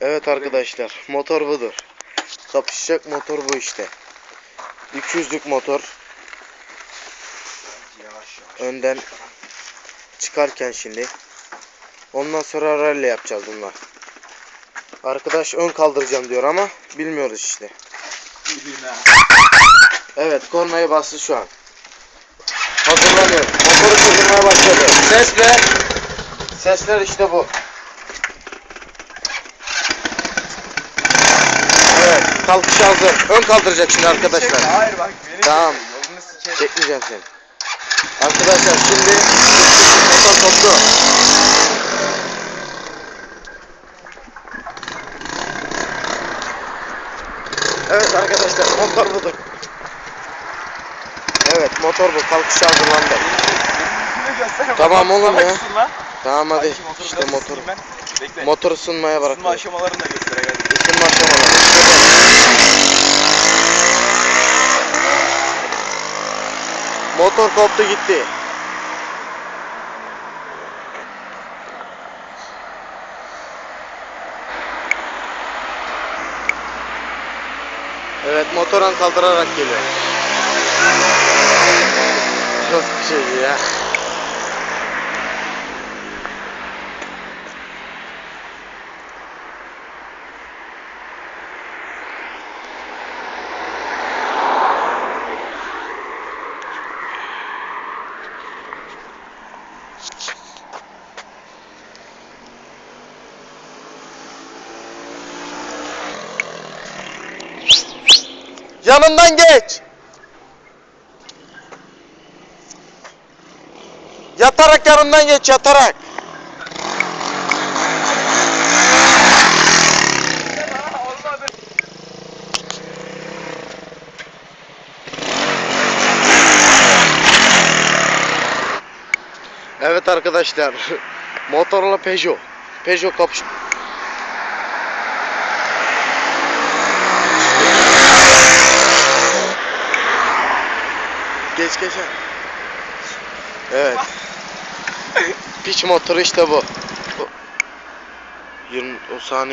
Evet arkadaşlar motor budur. Kapışacak motor bu işte. 200'lük motor. Önden çıkarken şimdi. Ondan sonra rally yapacağız bunlar. Arkadaş ön kaldıracağım diyor ama bilmiyoruz işte. Evet kornaya bastı şu an. Hazırlanıyor. Motoru çekilmeye başladı. Sesler. Sesler işte bu. Evet kalkış hazır. Ön kaldıracak şimdi arkadaşlar. Hayır bak beni Tamam. çek, Yolunu sikerim. Çekmeyeceğim seni. Arkadaşlar şimdi motor koptu. Evet arkadaşlar motor budur. Evet motor bu. Kalkış hazırlandı. Tamam oğlum ya. Tamam hadi. Motoru İşte motor. Bekle. Motor ısınmaya Isınma aşamalarını da göster gel. Isınma aşamaları. Motor koptu gitti. Evet motoran kaldırarak geliyor. Çok şey ya. Yanından geç. Yatarak yanından geç yatarak. Evet arkadaşlar. Motorla Peugeot. Peugeot kapış. Geç geç. ha. Evet. Piç motoru işte. Bu- 20 o saniye